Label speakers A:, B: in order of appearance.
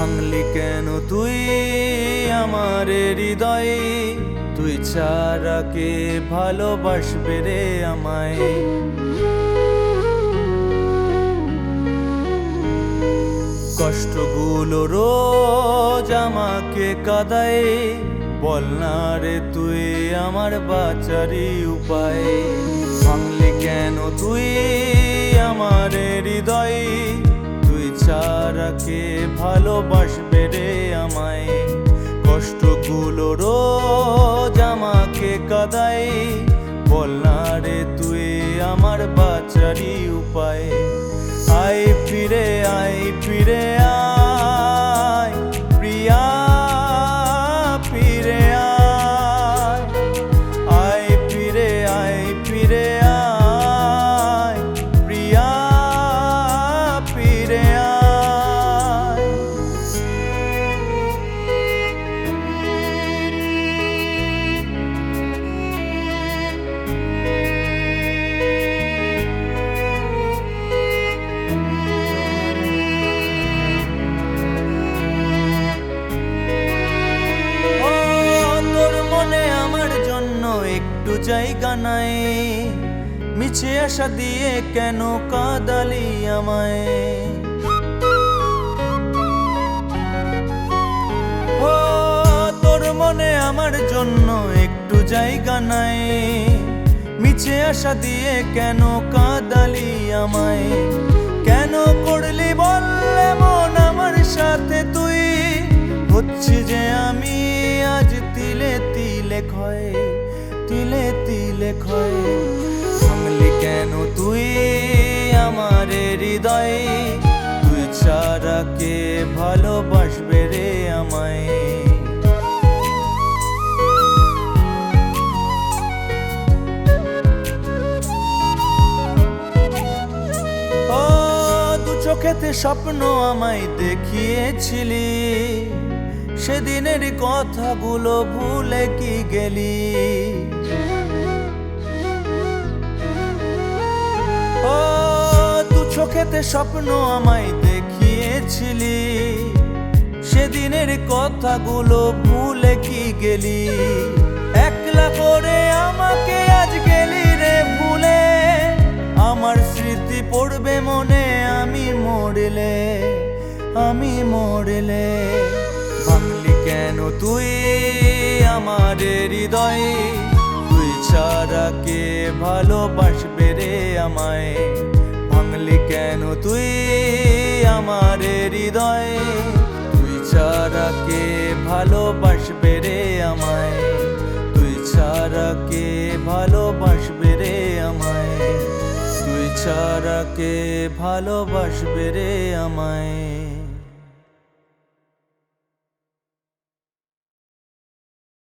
A: ভাঙলি কেন তুই আমার হৃদয়ে? তুই চারাকে ভালোবাসবে রে আমায়? কষ্টগুলো রোজ আমাকে কাদায়। বল না রে তুই আমার বাঁচারি উপায়। ভাঙলি কেন তুই ভালোবাসবে রে আমায়। কষ্টগুলো রোজ আমাকে কাদাই বল না রে তুই আমার বাঁচারি উপায়। আয় ফিরে একটু জায়গা নাই। মিছে আশা দিয়ে কেন কাদালি আমায়? ও, তোর মনে আমার জন্য একটু জায়গা নাই। মিছে আশা দিয়ে কেন কাদালি আমায়? কেন করলি বললে মন আমার সাথে তুই? হচ্ছে যে আমি আজ তিলে তিলে ক্ষয় তিলে তিলে ক্ষয়। ভাঙলি কেন তুই আমার হৃদয়ে? তুই ছাড়া কে ভালোবাসবে রে আমায়? চোখেতে স্বপ্ন আমায় দেখিয়েছিলি। সেদিনের কথাগুলো ভুলে কি গেলি? স্বপ্ন আমায় দেখিয়েছিলি, সেদিনের কথাগুলো ভুলে কি গেলি? একলা করে আমাকে আজ গেলি রে ভুলে, আমার স্মৃতি পড়বে মনে, আমি মরলে আমি মরলে। ভাঙলি কেন তুই আমার হৃদয়ে? তুই ছাড়া কে ভালোবাসবে রে আমায়? আমার হৃদয়ে, তুই ছাড়া কে ভালোবাসবে রে আমায়? তুই ছাড়া কে ভালোবাসবে রে আমায়? তুই ছাড়া কে ভালোবাসবে রে আমায়?